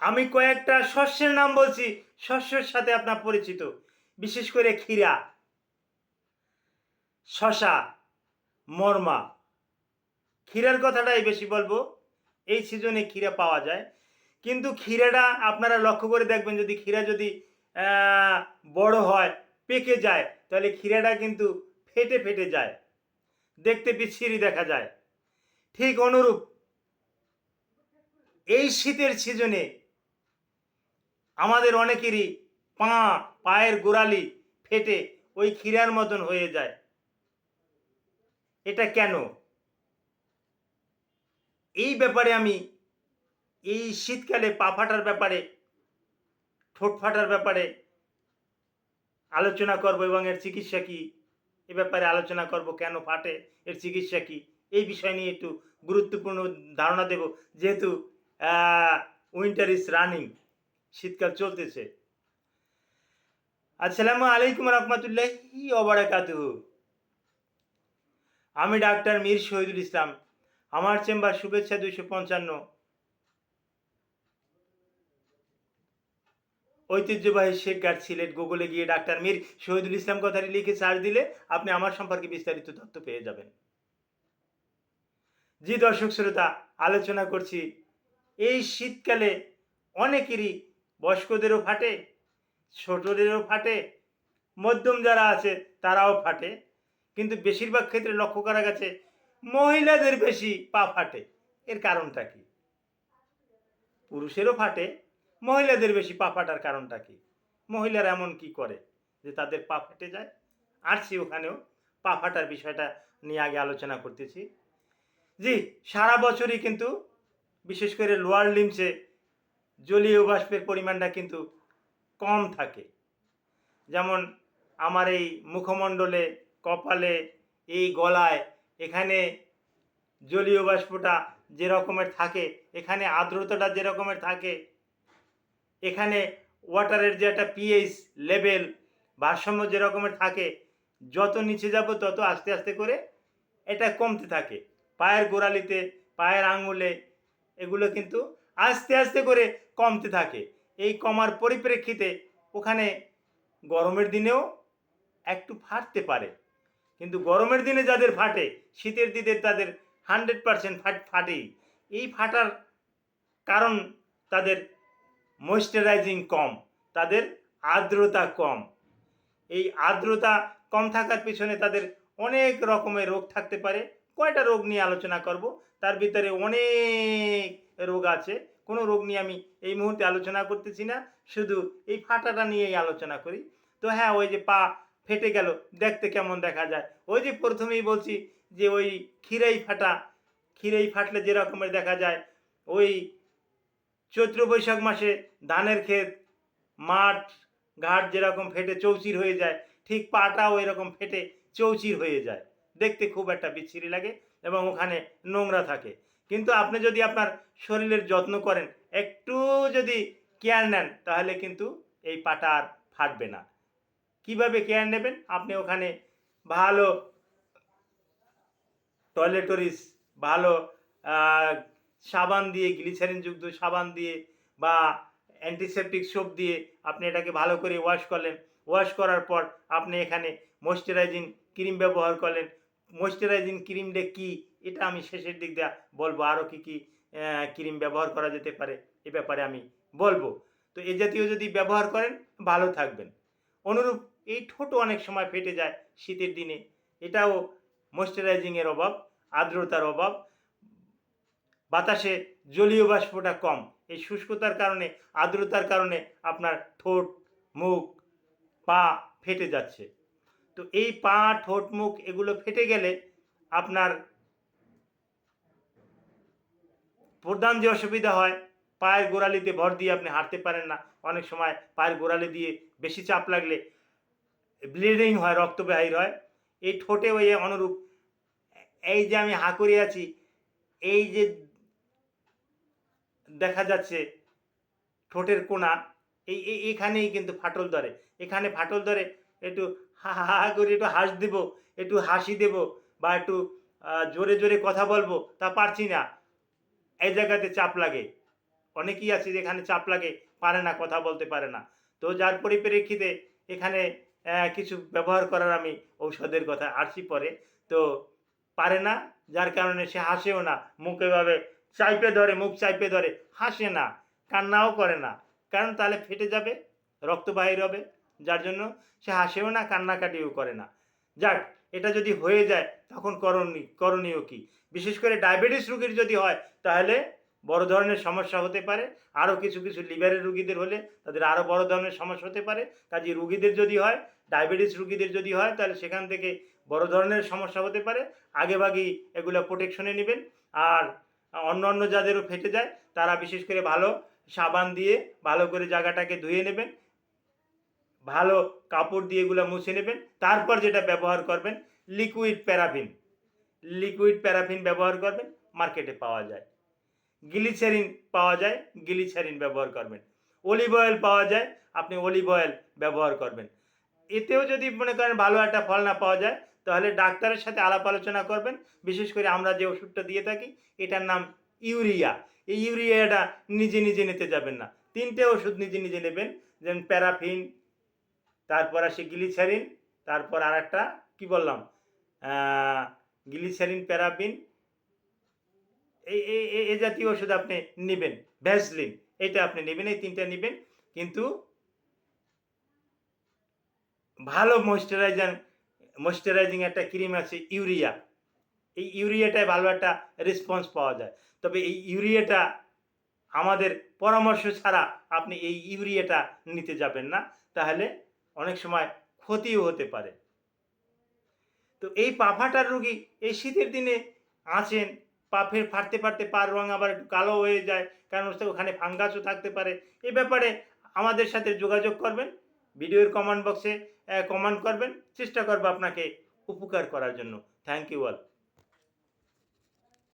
আমি কয়েকটা শস্যের নাম বলছি, শস্যের সাথে আপনার পরিচিত, বিশেষ করে ক্ষীরা, শশা, মর্মা। ক্ষীরার কথাটাই বেশি বলব, এই সিজনে ক্ষীরা পাওয়া যায়। কিন্তু ক্ষীরাটা আপনারা লক্ষ্য করে দেখবেন, যদি ক্ষীরা যদি বড় হয়, পেকে যায়, তাহলে ক্ষীরাটা কিন্তু ফেটে ফেটে যায়। দেখতে বিচ্ছিরি দেখা যায়। ঠিক অনুরূপ, এই শীতের সিজনে আমাদের অনেকেরই পা, পায়ের গোড়ালি ফেটে ওই ক্ষীরার মতন হয়ে যায়। এটা কেন? এই ব্যাপারে আমি, এই শীতকালে পা ফাটার ব্যাপারে, ঠোঁট ফাটার ব্যাপারে আলোচনা করব এবং এর চিকিৎসা কি? এ ব্যাপারে আলোচনা করব কেন ফাটে? এর চিকিৎসা কি? এই বিষয় নিয়ে একটু গুরুত্বপূর্ণ ধারণা দেব, যেহেতু উইন্টার ইজ রানিং শীতকাল চলতেছে। আসসালামু আলাইকুম রহমতুল্লাহি ওবারাকাতুহু আমি ডাক্তার মীর শহীদুল ইসলাম। আমার চেম্বার শুভেচ্ছা দুইশো পঞ্চান্ন। ঐতিহ্যবাহী শেখ গার্ড সিলেট গুগলে গিয়ে ডাক্তার মীর শহীদুল ইসলাম কথাটি লিখে সার্চ দিলে আপনি আমার সম্পর্কে বিস্তারিত তথ্য পেয়ে যাবেন। জি দর্শক শ্রোতা, আলোচনা করছি। এই শীতকালে অনেকেরই বয়স্কদেরও ফাটে, ছোটদেরও ফাটে, মধ্যম যারা আছে তারাও ফাটে। কিন্তু বেশিরভাগ ক্ষেত্রে লক্ষ্য করা গেছে, মহিলাদের বেশি পা ফাটে। এর কারণটা কি? পুরুষেরও ফাটে, মহিলাদের বেশি পা ফাটার কারণটা কি? মহিলারা এমন কি করে যে তাদের পা ফেটে যায়? আসছি ওখানেও পা ফাটার বিষয়টা নিয়ে আগে আলোচনা করতেছি। জি, সারা বছরই কিন্তু বিশেষ করে লোয়ার লিমসে জলীয় বাষ্পের পরিমাণটা কিন্তু কম থাকে। যেমন আমার এই মুখমণ্ডলে, কপালে, এই গলায়, এখানে জলীয় বাষ্পটা যে রকমের থাকে, এখানে আর্দ্রতাটা যে রকমের থাকে, এখানে ওয়াটারের যে একটা পিএইচ লেভেল, ভারসাম্য যে রকমের থাকে, যত নিচে যাব তত আস্তে আস্তে করে এটা কমতে থাকে। পায়ের গোড়ালিতে, পায়ের আঙুলে এগুলো কিন্তু আস্তে আস্তে করে কমতে থাকে। এই কমার পরিপ্রেক্ষিতে ওখানে গরমের দিনেও একটু ফাটতে পারে। কিন্তু গরমের দিনে যাদের ফাটে, শীতের দিনে তাদের হান্ড্রেড পারসেন্ট ফাট, ফাটেই। এই ফাটার কারণ তাদের ময়েশ্চারাইজিং কম, তাদের আর্দ্রতা কম। এই আর্দ্রতা কম থাকার পিছনে তাদের অনেক রকমের রোগ থাকতে পারে। কয়টা রোগ নিয়ে আলোচনা করব? তার ভিতরে অনেক রোগ আছে। কোনো রোগ নিয়ে আমি এই মুহূর্তে আলোচনা করতেছি না। শুধু এই ফাটাটা নিয়েই আলোচনা করি। তো হ্যাঁ ওই যে পা ফেটে গেল, দেখতে কেমন দেখা যায়? ওই যে প্রথমেই বলছি যে ওই ক্ষীরাই ফাটা, ক্ষীরাই ফাটলে যেরকমের দেখা যায়, ওই চৈত্র বৈশাখ মাসে ধানের ক্ষেত, মাঠ, ঘাট যেরকম ফেটে চৌচির হয়ে যায়, ঠিক পাটাও এরকম ফেটে চৌচির হয়ে যায়। দেখতে খুব একটা বিচ্ছিরি লাগে এবং ওখানে নোংরা থাকে। কিন্তু আপনি যদি আপনার শরীরের যত্ন করেন, একটু যদি কেয়ার নেন, তাহলে কিন্তু এই পাটা আর ফাটবে না। কীভাবে কেয়ার নেবেন? আপনি ওখানে ভালো টয়লেটরিস, ভালো সাবান দিয়ে গ্লিসারিনযুক্ত সাবান দিয়ে বা অ্যান্টিসেপটিক সোপ দিয়ে আপনি এটাকে ভালো করে ওয়াশ করলেন। ওয়াশ করার পর আপনি এখানে ময়শ্চারাইজিং ক্রিম ব্যবহার করলেন। ময়শ্চারাইজিং ক্রিমটা কি? এটা আমি শেষের দিক দিয়ে বলব আরও কী কী ক্রিম ব্যবহার করা যেতে পারে, এ ব্যাপারে আমি বলব। তো এ জাতীয় যদি ব্যবহার করেন, ভালো থাকবেন। অনুরূপ এই ঠোঁটও অনেক সময় ফেটে যায় শীতের দিনে। এটাও ময়শ্চারাইজিংয়ের অভাব, আর্দ্রতার অভাব। বাতাসে জলীয় বাষ্পটা কম। এই শুষ্কতার কারণে, আর্দ্রতার কারণে আপনার ঠোঁট, মুখ, পা ফেটে যাচ্ছে। তো এই পা ঠোঁট মুখ এগুলো ফেটে গেলে আপনার প্রধান যে অসুবিধা হয়, পায়ের গোড়ালিতে ভর দিয়ে আপনি হাঁটতে পারেন না। অনেক সময় পায়ের গোড়ালি দিয়ে বেশি চাপ লাগলে ব্লিডিং হয়, রক্ত বাহির হয়। এই ঠোঁটে ওই অনুরূপ, এই যে আমি হা করে আছি, এই যে দেখা যাচ্ছে ঠোঁটের কোনা এই, এখানেই কিন্তু ফাটল ধরে। এখানে ফাটল ধরে, একটু হা হা করে একটু হাস দেব, একটু হাসি দেব বা একটু জোরে জোরে কথা বলব, তা পারছি না। এই জায়গাতে চাপ লাগে। অনেকেই আছে যেখানে চাপ লাগে, পারে না, কথা বলতে পারে না। তো যার পরিপ্রেক্ষিতে এখানে কিছু ব্যবহার করার আমি ঔষধের কথা আসছি পরে। তো পারে না, যার কারণে সে হাসেও না, মুখ এভাবে চাইপে ধরে, মুখ চাইপে ধরে, হাসে না, কান্নাও করে না। কারণ তাহলে ফেটে যাবে, রক্ত বাহির হবে যার জন্য সে হাসেও না, কান্নাকাটিও করে না। যাক, এটা যদি হয়ে যায়, তখন করণীয় করণীয় কি? বিশেষ করে ডায়াবেটিস রোগীর যদি হয়, তাহলে বড় ধরনের সমস্যা হতে পারে। আরও কিছু কিছু লিভারের রুগীদের হলে তাদের আরও বড় ধরনের সমস্যা হতে পারে। কাজে রুগীদের যদি হয়, ডায়াবেটিস রুগীদের যদি হয়, তাহলে সেখান থেকে বড় ধরনের সমস্যা হতে পারে। আগেভাগেই এগুলো প্রোটেকশনে নেবেন। আর অন্য অন্য যাদেরও ফেটে যায়, তারা বিশেষ করে ভালো সাবান দিয়ে ভালো করে জায়গাটাকে ধুয়ে নেবেন। ভালো কাপড় দিয়ে এগুলো মুছে নেবেন। তারপর যেটা ব্যবহার করবেন লিকুইড প্যারাফিন লিকুইড প্যারাফিন ব্যবহার করবেন মার্কেটে পাওয়া যায়। গ্লিসারিন পাওয়া যায় গ্লিসারিন ব্যবহার করবেন। অলিভ অয়েল পাওয়া যায়, আপনি অলিভ অয়েল ব্যবহার করবেন। এতেও যদি মনে করেন ভালো একটা ফল না পাওয়া যায়, তাহলে ডাক্তারের সাথে আলাপ আলোচনা করবেন। বিশেষ করে আমরা যে ওষুধটা দিয়ে থাকি, এটার নাম ইউরিয়া। এই ইউরিয়াটা নিজে নিজে নিতে যাবেন না। তিনটে ওষুধ নিজে নিজে নেবেন, যেমন প্যারাফিন তারপর আসে গ্লিসারিন তারপর আর একটা কী বললাম? গ্লিসারিন এই, এই- এই জাতীয় ওষুধ আপনি নেবেন, ভ্যাসলিন এটা আপনি নেবেন, এই তিনটা নেবেন, কিন্তু ভালো ময়শ্চারাইজার ময়শ্চারাইজিং একটা ক্রিম আছে ইউরিয়া। এই ইউরিয়াটায় ভালো একটা রেসপন্স পাওয়া যায়। তবে এই ইউরিয়াটা আমাদের পরামর্শ ছাড়া আপনি এই ইউরিয়াটা নিতে যাবেন না। তাহলে অনেক সময় ক্ষতিও হতে পারে। তো এই পা ফাটার রুগী এই শীতের দিনে আছেন পা ফের ফাটতে ফাটতে পার রং আবার একটু কালো হয়ে যায়, কারণ ওখানে ফাঙ্গাসও থাকতে পারে। এ ব্যাপারে আমাদের সাথে যোগাযোগ করবেন, ভিডিওর কমেন্ট বক্সে কমেন্ট করবেন। চেষ্টা করব আপনাকে উপকার করার জন্য। Thank you all